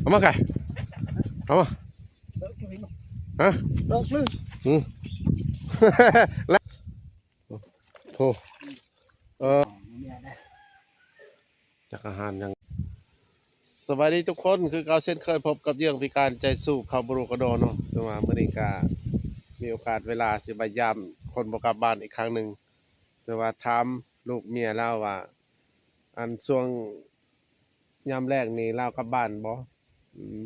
เอามาไก่เอามาฮะดอกเลยแล้วโอ้เออจากอาหารยังสวัสดีทุกคนคือเราเช่นเคยพบกับเยื่องพิการใจสู้เขาบรูกระโดนเนาะแต่ว่าเมื่อนี้ก็มีโอกาสเวลาสิบายามคนบกลับบ้านอีกครั้งหนึ่งแต่ว่าถามลูกเมียเล่าว่า อันช่วง ยามแรกนี่เล่ากลับบ้านบ่อืม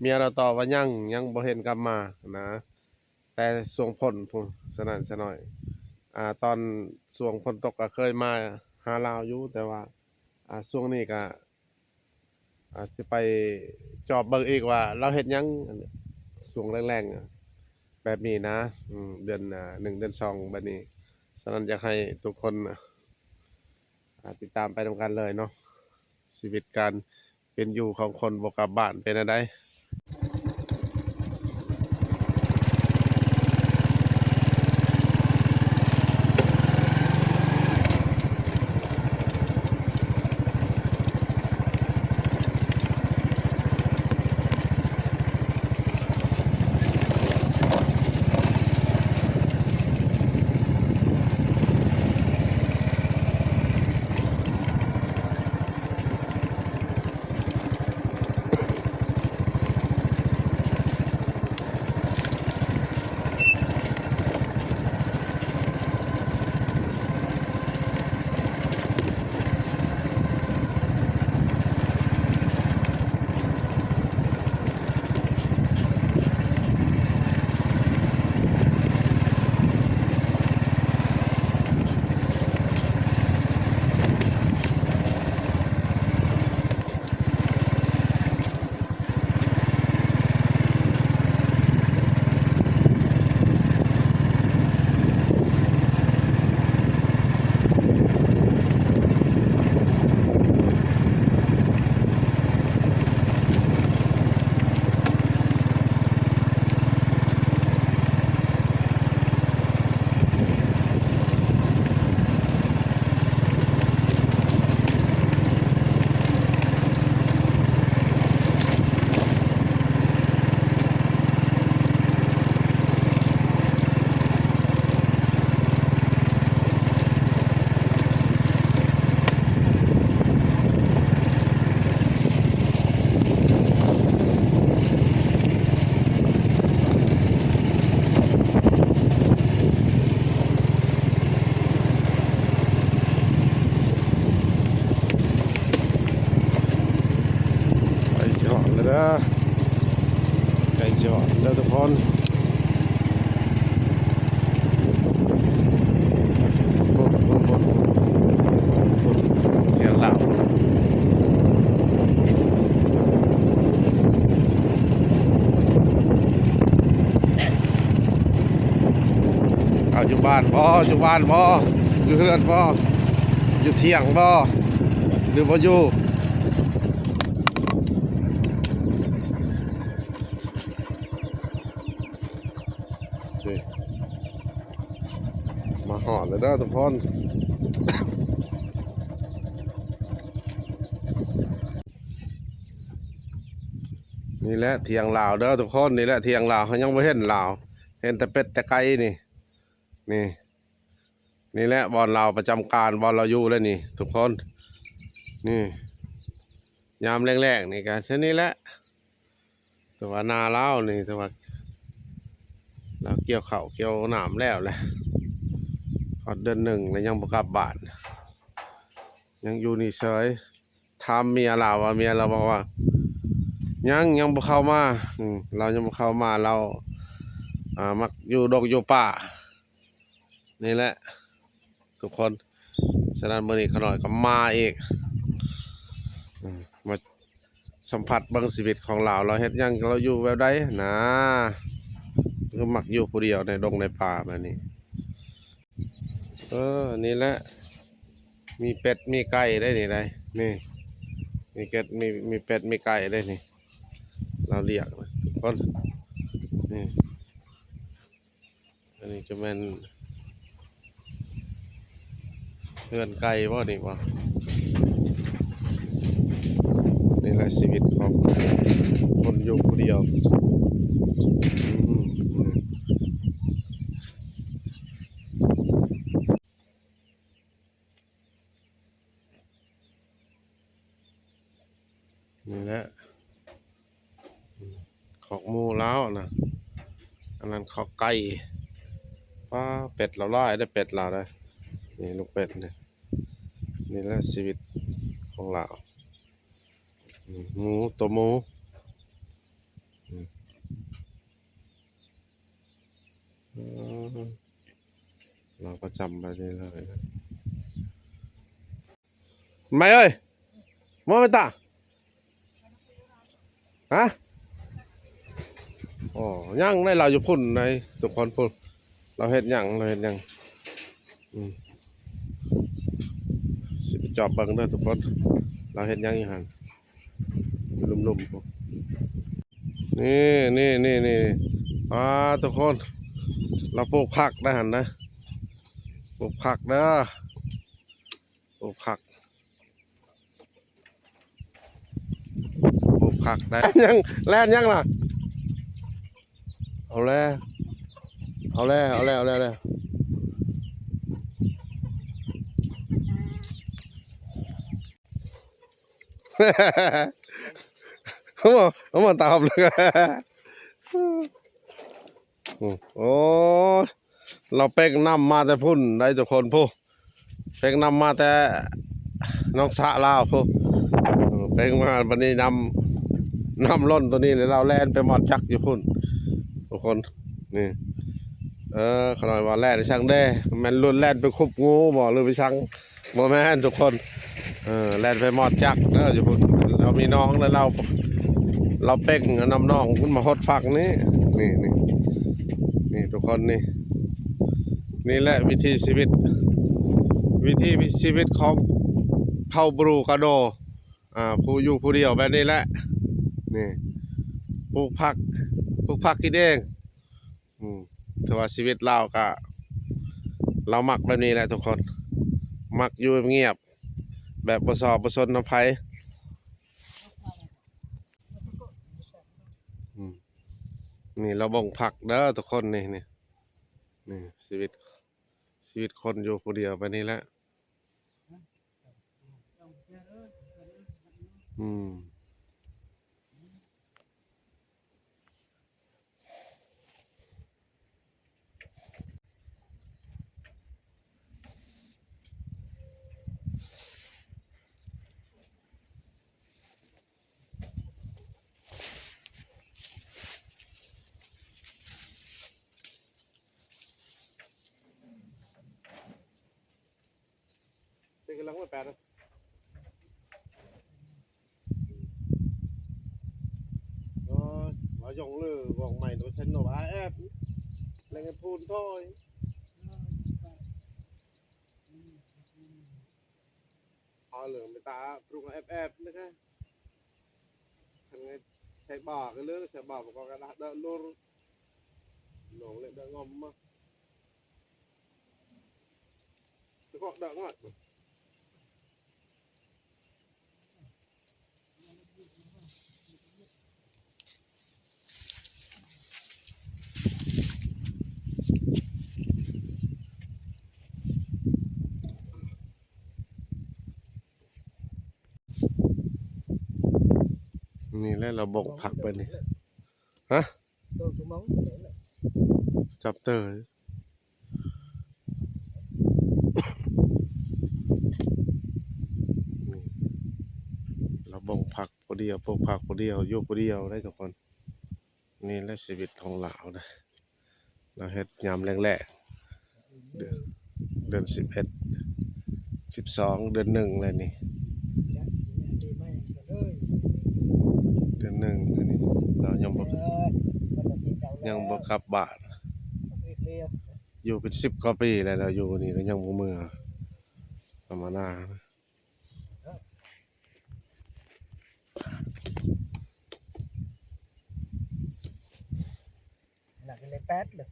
เมียเราต่อว่ายังยังบ่เห็นกลับมานะ แต่ช่วงพ้นพุ่นสนั่นสะหน่อย อ่าตอนช่วงฝนตกก็เคยมาหาลาวอยู่แต่ว่า อ่าช่วงนี้ก็อ่าสิไปจอบเบิ่งอีกว่า เราเฮ็ดหยังอันนี้ช่วงแรงๆแบบนี้นะอืมเดือนอ่าหนึ่งเดือนสองแบบนี้ฉะนั้นอยากให้ทุกคนติดตามไปนำกันเลยเนาะ ชีวิตการเป็นอยู่ของคนบ่กลับบ้านเป็นอะได หอนเลสิหอนแล้วทุกคนปุ๊บปุ๊บปุ๊บปุ๊บเที่ยวเหล่าเอาอยู่บ้านบ่อยู่บ้านบ่อยู่เฮือนบ่อยู่เที่ยงบ่หรือบ่อยู่ โอเคมา ทุกคนนี่แหละเทียงลาวเด้อทุกคนนี่แหละเทียงลาวเขายังไม่เห็นลาวเห็นแต่เป็ดแต่ไก่นี่ นี่ นี่แหละบอลเราประจำการบอลเราอยู่แล้วนี่ ทุกคน นี่ ยามแรกๆนี่กันเช่นนี้แหละแต่ว่านาเล่านี่แต่ว่าเราเกี่ยวเขาเกี่ยวหนามแล้วแหละ พอเดือนหนึ่งแล้วยังประกลับบ้าน ยังอยู่นี่เฉยถามเมียเราว่าเมียเราบอกว่า ยังยังบ่เข้ามาอืมเรายังบ่เข้ามาเรา อ่ามักอยู่ดอกอยู่ป่า นี่แหละ ทุกคนฉะนั้นมื้อนี้ขน่อยก็มาอีกอืมมาสัมผัสเบิ่งชีวิตของเราเราเฮ็ดหยังเราอยู่แบบใดนะก็มักอยู่ผู้เดียวในดงในป่าแบบนี้ เออ นี่แหละ มีเป็ด มีไก่ได้นี่ได้นี่ มีเป็ด มีมีเป็ด มีไก่ได้นี่ เราเรียกนะทุกคน นี่ อันนี้จะเป็นเฮือนไก่บ่นี่บ่นี่แหละชีวิตของคนอยู่ผู้เดียวอืมนี่แหละข อกหมูแล้วนะอันนั้นขอไก่ป้าเป็ดเราล่ได้เป็ดเราได้นี่ลูกเป็ดนี่นี่แหละชีวิตของเราหมูตัวหมูอือเราก็จำไปนี่เลยไม่เอ้ยมองไม่ตาฮะ ย่างในเราอยู่พุ่นในทุกคนพุ่นเราเห็นยังเราเห็นยังอืมสิไปจอบบิ่งเด้อทุกคนเราเห็นยังอยู่หันลุ่มๆพวกนี่นี่นี่นี่อ่าทุกคน เราปลูกผักได้หันนะปลูกผักเด้อปลูกผักปลูกผักได้ยังแล่นยังล่ะ เอาแล้วเอาแล้วเอาแล้วเอาแล้วเอาแล้วเขาบอกเขาบอกตอบเลยโอ้เราเป๊กนำมาแต่พุ่นได้ทุกคนพูเป๊กนำมาแต่น้องสะลาวพูเออเป๊กมาวันนี้นำนำล้นตัวนี้เลยเราแล่นไปหมอดจักอยู่พุ่น ทุกคนนี่เออขน่อยว่าแล่นช่างได้แมันลุ่นแล่นไปคุบงูบ่หรือไปช่างบ่แม่นทุกคนเออแล่นไปหมอดจักเด้ออยู่พุ่นเรามีน้องแล้วเรา เราเป้งน้ำน้องขึ้นมาฮดฟักนี่นี่นี่นี่ทุกคนนี่ นี่แหละวิธีชีวิต วิธีชีวิตของเข้าบรูกาโดอ่าผู้อยู่ผู้เดียวแบบนี้แหละนี่ปลูกผัก ปลูกผักกินเองอืมแต่ว่าชีวิตเราก็ เรามักแบบนี้แหละทุกคน มักอยู่เงียบ แบบประสอบประสนน้ำไผอืมนี่เราบ่งผักเด้อทุกคนนี่นี่นี่ชีวิต ชีวิตคนอยู่ผู้เดียวไปนี่แหละอืมเป็นกำลังไม่แปดนะโอ้ ยว่าหยงเลยบอกใหม่ตัวฉันหนออาแอบแล้วไงพูนถ้อยเอาเหลืองไปตาปรุงแอบแอบๆนะคะทำไงใส่บ่อกันเลยใส่บ่อบอกกระดาษเดินลุรหนองเลยเดินงอมม นี่แหละเราบกผักไปนี่ฮะจับเตยเราบ่งผักผู้เดียวปลูกผักผู้เดียวอยู่ผู้เดียวได้ทุกคน นี่แหละชีวิตของเรานะเราเฮ็ดยามแรกๆเดือนเดือนสิบเอ็ดสิบสองเดือนหนึ่งเลยนี่ ดือนหนึ่งเลยนี่เรายังบ่ ơi con là chị cháu ยังบ่กลับบ้าน việc liêu อยู่เป็นสิบกว่าปีแล้วเราอยู่นี่ก็ยังบ่เมื่อธรรมดานะ là cái lấy pet được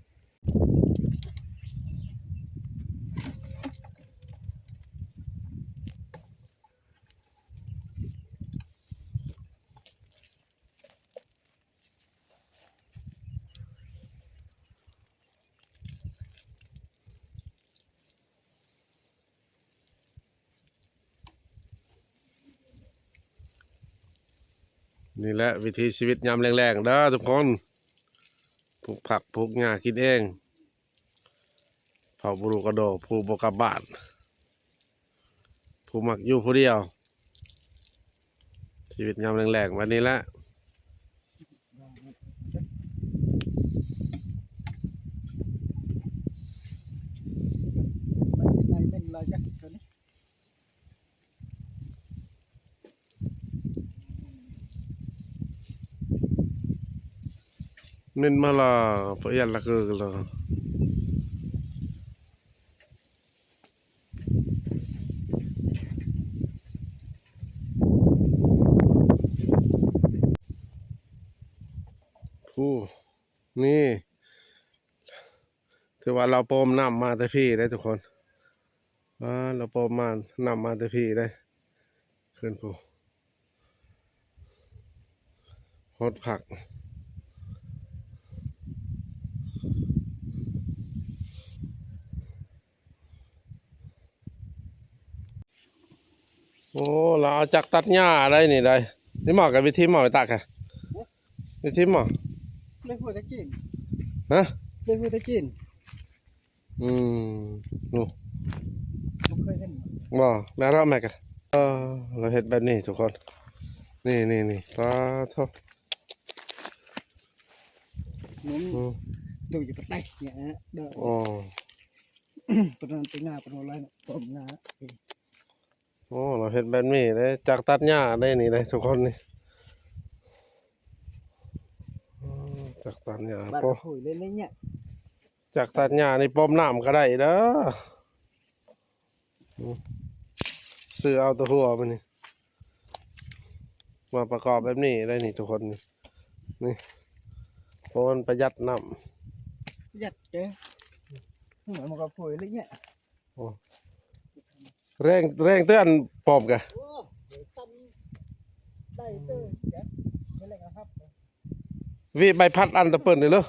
นี่แหละวิธีชีวิตยามแรงๆเด้อทุกคนปลูกผักปลูกหญ้ากินเองเผาบุรุกระโดดผู้บกบบ้าทผู้มักอยู่ผู้เดียว ชีวิตยามแรงๆวันนี้แหละ มันเป็นไรเป็นไรจ้ะตัวนี้ นินมาละเพื่อนละคือละผู้นี่ ถือว่าเราโปมนำมาแต่พี่ได้ทุกคนว่าเราโปมมานำมาแต่พี่ได้ขึ้นผู้โคตรผัก โอ้เราเอาจักตัดหญ้าได้นี่ได้นี่หมอกับวิธีหมอไปตักอะวิธีหมอเล่นหัวตะจีนฮะเล่นหัวตะจีนอืมนู่ผมเคยเห็นหมอแม่เราแม่กันเออเราเห็ดแบบนี้ทุกคน นี่นี่นี่ปลาทอดหนุ่มอืมตัวอยู่ปะไตเนี่ยนะเด้ออ๋อปะนันตีหน้าปะนอะไรนะผมหน้าโอ้เราเห็ดแบบนี้ได้จักตัดหญ้าได้นี่ได้ทุกคนนี่อืมจักตัดหญ้าบ้านปอคุยเล่นเนี่ยจักตัดหญ้านี่ปอมน้ำก็ได้เด้ออืมซื้อเอาตัวหัวมันนี่มาประกอบแบบนี้ได้นี่ทุกคนนี่นี่เพราะมันประหยัดน้ยัดเจ้เหมือนมันก็คุยเล่นเนี่ยำ แรงแรงเตือนปอมกะโอ้ทำได้เต้แกไม่เล่นครับวิใบพัดอันตะเปิลเลยเหรอ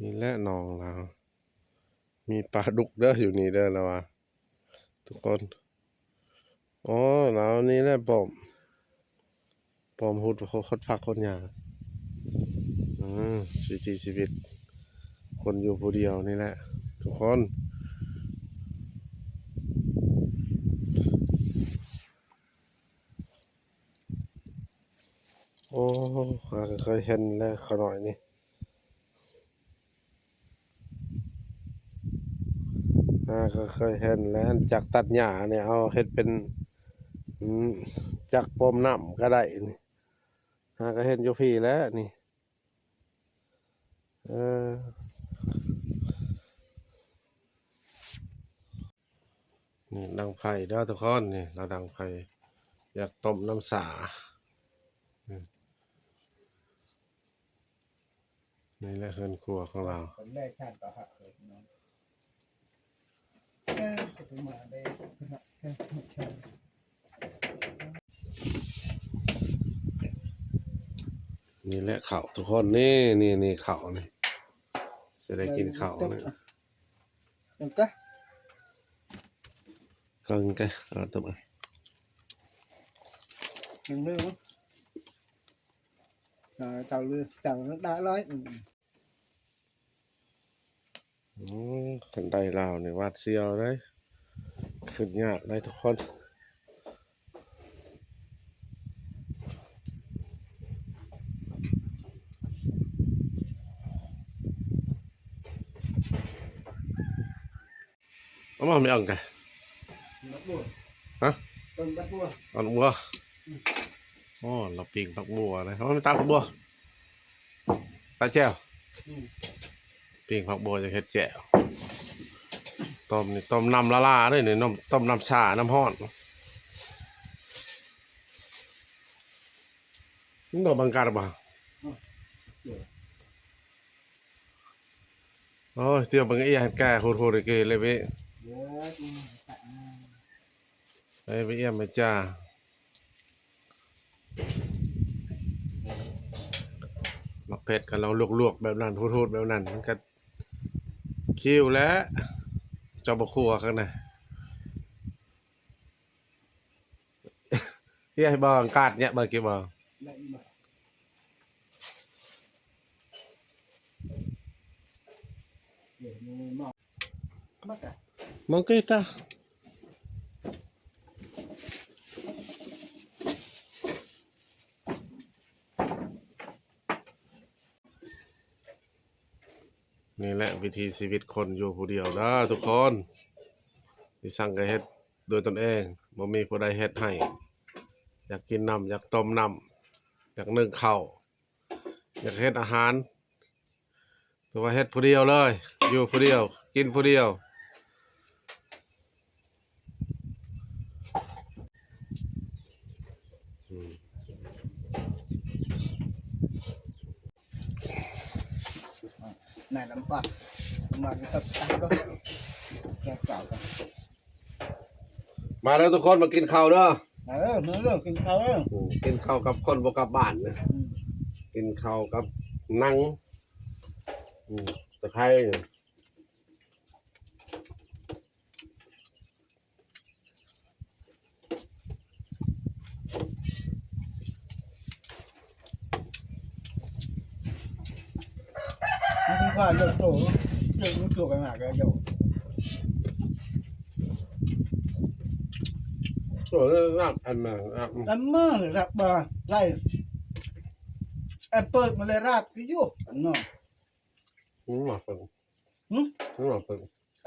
นี่แหละนองเรามีปลาดุกเด้ออยู่นี่เด้อแล้ววะทุกคนอ๋อเรานี่แหละปอมปอมหุดคดพักคนยาอืมชีวิตชีวิต คนอยู่ผู้เดียวนี่แหละ ทุกคนโอ้ข้าเคยเห็นแล้วเขาหน่อยนี่ข้าก็เคยเห็นแล้วจากตัดหญ้าเนี่ยเอาเฮ็ดเป็นอืมจากปมน้ำก็ได้นี่ข้าก็เห็นอยู่พี่แล้วนี่ เออ นี่ดังไผ่เด้อทุกคนนี่เราดังไผ่อยากต้มน้ำสานี่แหละเฮือนครัวของเราคนแรกชาติก็หักเลยน้องเออจะมาได้นะเออใช่นี่แหละข้าวทุกคนนี่นี่นี่ข้าวนี่จะได้กินข้าวนี่เดี๋ยวก็กังแกเอาตัวมาหนึ่งเรื่องอ่าเจ้าเรือเจ้า đã nói ừ. อืมขันไดลาวนี่วาดเสียวเลยขึ้นยากเลยทุกคนเอา มาไม่เอาแก bắt buộc Hả? Cần bắt buộc เอาบัวอ๋อเราปีกผักบัวเลยเขาไม่ตาผักบัวตาแจ้วปีกผักบัวจะเฮ็ดแจ่วต้มนี่ต้มน้ำละลาด้วยนี่น้ำต้มน้ำชาน้ำห้อนนี่ดอกบังการบ่โอ้ยเตียวบังเอียแก่โหดๆเลยเว้ยเอ้ย ไปเอี่ยมไปจ้ามักเผ็ดกันเราลวกๆแบบนั้นโหดๆแบบนั้นมันก็คิวแล้วเจ้าบะครัวข้างในที่ให้บ่กาดเนี่ยบ่กี่บ่ lại mà để nó mọc mất à มันก็ตานี่แหละ วิธีชีวิตคนอยู่ผู้เดียวนะทุกคนที่สั่งก็เฮ็ดโดยตนเองบ่มีผู้ใดเฮ็ดให้ อยากกินน้ำอยากต้มน้ำอยากนึ่งข้าวอยากเฮ็ดอาหารแตัวาเฮ็ดผู้เดียวเลย อยู่ผู้เดียว กินผู้เดียว này nắm bạc mà cái tập ăn đó kẹo cào cả มาแล้วทุกคนมากินข้าวเด้อ ờ mới được kinh khâu đó อืมกินข้าวกับคนบ่กลับบ้านนะ Ừ. กินข้าวกับหนังอืมตะไคร้เนี่ย nó không phải được sổ được những sổ cái ngạc cái dầu โอ้ยน้ำอันนั้นอะอืม đấm mơ để rạp bà đây em ơi mà lại rạp cái chú nó อืมหมาเปิงหืมอืมหมาเปิง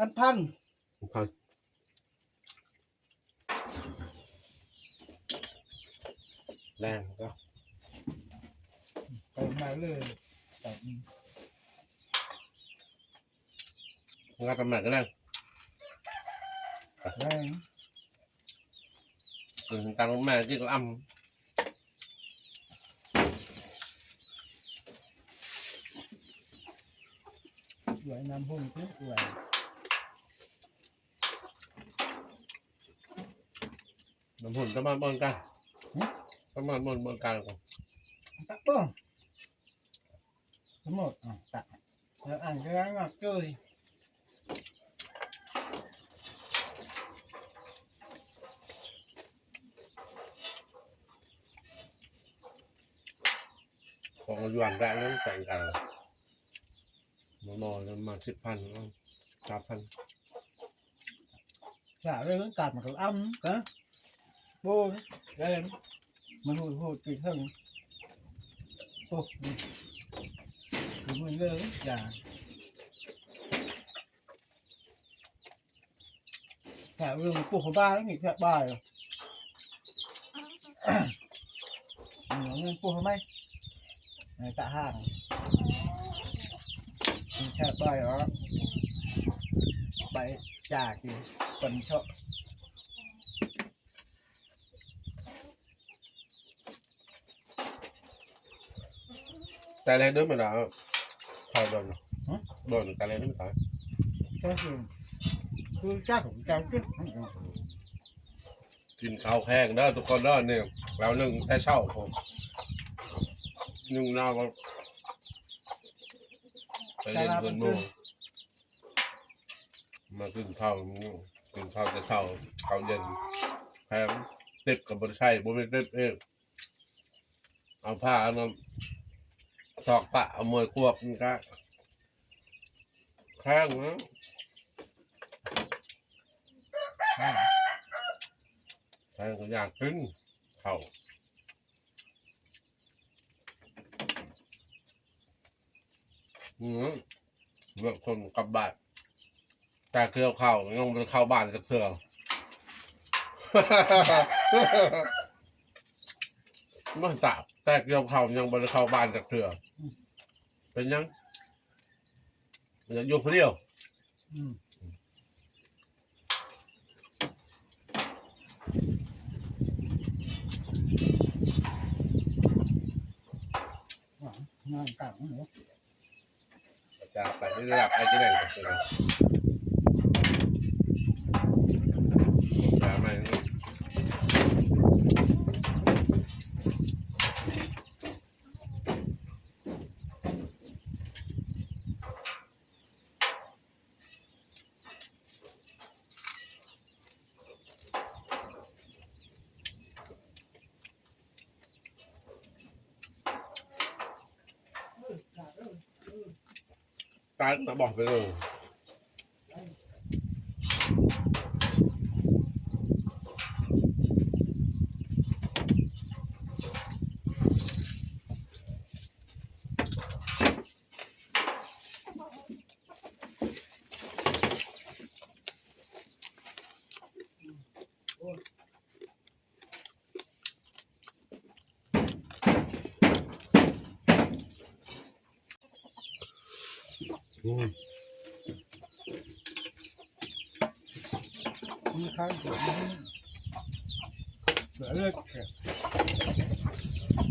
em phan พันแรงก็ phải mà lời Phải. งัดตำแหน่งก็แรง đây ถึงตังแม่กินก็อ้ำ vậy năm hôm trước vậy น้ำหุ่นจะมาบนกันหืมประมาณบน บนกันก่อน tắt bơm thứ một à, tặng Rồi ăn cái gái ngọt chơi ของหยวนแรงนั้นแต่งกันมา นอนกันมาสิบพันสามพัน Dạ đây vẫn cạp mà cái âm cả Vô đây em Mà hồi hồi tùy thân Ô Đúng rồi lên Dạ Dạ bây giờ một cuộc của ba đấy nghỉ chạy bài rồi Nó lên cuộc của mày Này tạ hàng Nghỉ chạy bài đó Bài trả thì phần cho แต่อะไรด้วยมันอะพอโดน hả? โดนแต่อะไรด้วยมันตาย cho thì tôi chắc cũng cháu chứ กินข้าวแห้งเด้อทุกคนเด้อเนี่ยเราหนึ่งแต่เช้าผมห นึ่งนาก็ไปเล่นเพื่อนหมู่มากินข้าวกินข้าวแต่เช้าเขาเย็นแพงติดกับบริษัทบ่ไม่ติดเองเอาผ้าเอาน้ำตอกปะเอามือควบนี่ก็แข้งนะแข้งก็อยากกินเข้า อืมเมื่อคนกลับบ้านแต่เกลียวข้ายังไม่ได้เข้าบ้านสักเสือมันสาบแต่เกี่ยวเขายังบริเข้าบ้านจากเสือ เป็นยังยังอยู่คนเดียว ừ. Ờ, ngon cẳng nữa จะไปที่ระดับไอ้ที่ไหนกับเสือ ตายตาบอกไปเลย อืมมีข้างเสือเสือเลือด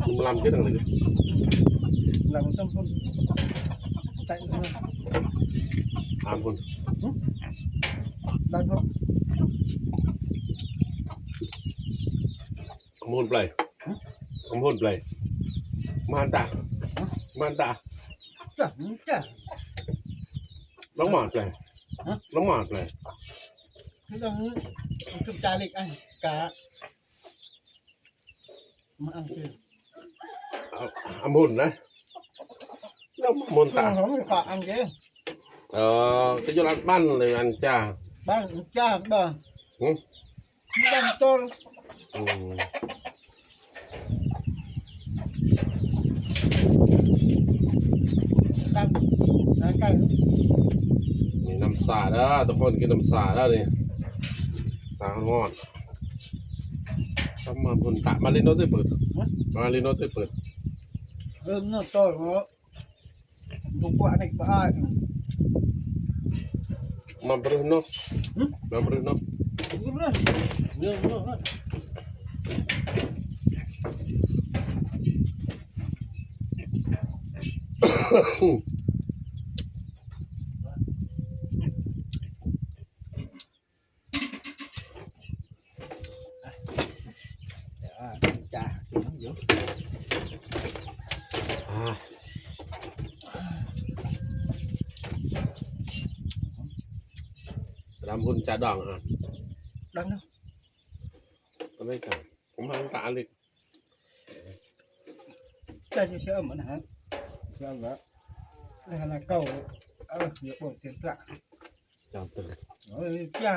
มึงลำแค่ไหนเลยเราต้องพ่นใจเลยตามคนได้พ่นขโมยไปขโมยไปมานตามานตาจ้ะจ้ะล้องหมอดไปล้องหมอดไปที่ตรงนี้คือจาเล็กอันกะมาอันเจอเอาอามุนนะแล้วมนตาตาของกะอันเจอเออจะยุรัดบ้านเลยอันจ้าบ้านจ้าบ้านหืมบ้านโตอืมกันนะกั นมีน้ำสาดแล้วทุกคนกินน้ำสาแล้วนี่สาหอดทำมาบนตะมาลิโนเตเปิดมาลิโนเตเปิดเริ่มเนื้อโตแล้วดูกว่าในบ้านมาบริโนหืมมาบริโนดูเรื่องเรื่องเรื่อง จ้าเดี๋ยว อ่ารำพุน จ่าดองอะดังนะก็ไม่กันผมทำตาเล็กจ้าจะเชื่อมันฮะเชื่อแล้วในขณะเก่าเออเดี๋ยวบอกเสียงละจำตึงเอ้ยจ้า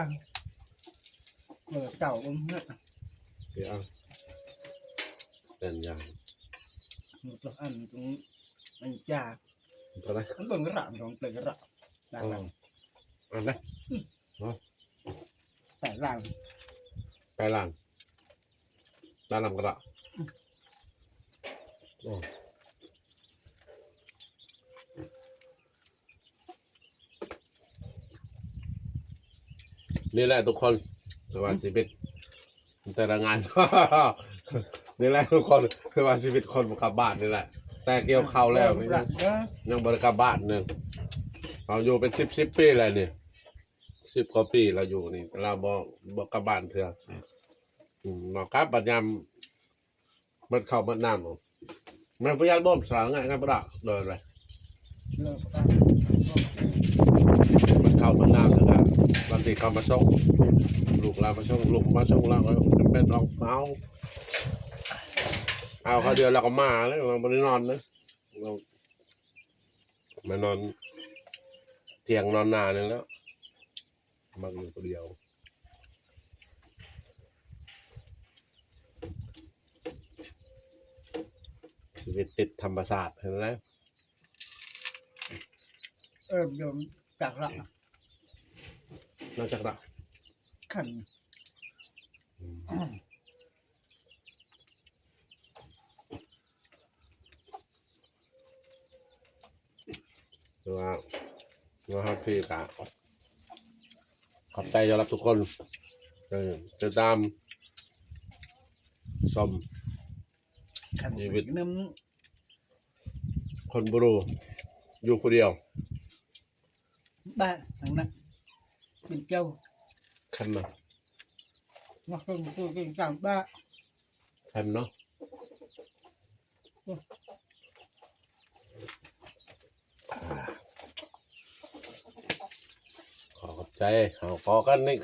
เออเก่าอุ้มเนี่ยเดี๋ยวเป็นอย่างหมดแล้วอันตรงอันจ้าเท่าไหร อันบนกระหล่ำของเปลือกกระหล่ำด้านหลังอันไหนแต่หลังไปล่างด้านลำกระดาษโอ้นี่แหละทุกคนคือว่าชีวิตแต่ละงาน นี่แหละทุกคนคือว่าชีวิตคนบ่กลับบ้านนี่แหละ แต่เกี่ยวเข้าวแล้วนี่หลัยังงก็ยังบริกลับบ้านหนึ่งเราอยู่เป็นสิบสิบปีเลยนี่ สิบกว่าปีเราอยู่นี่ เราบบอกกลับบ้านเถื่ออืมบอกครับปัจยามมันเข้ามันน้ำหรอกมันพยายามบ่มสางไงกันปะโดยอะไรเลิกมันเข้ามันน้ำนะครับบางทีเขามาส่งลูกเรามาส่งลูกมาส่งเราก็จำเป็นต้องเอาเอาเขาเดียวเราก็มาแล้วเราไม่ได้นอนนะเรามานอนเที่ยงนอนนานนึงแล้ว มักอยู่คนเดียวชีวิตติดธรรมศาสตร์เห็นไหมเออเดี๋ยวจากละนอกจากเราขันคือว่าว่าครับพี่กะ ขอบใจสำหรับทุกคนเออติดตามชมขันชีวิต น้คนบรู อยู่คนเดียวำบ้าทางนั้นเป็นเจ้าคันเนาะมาคนตัวเก่งต่างบ้าคันเนาะขอขอบ ใจเอาขอกันนี่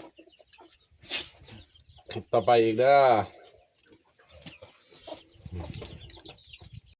คลิปต่อไปอีกเด้อ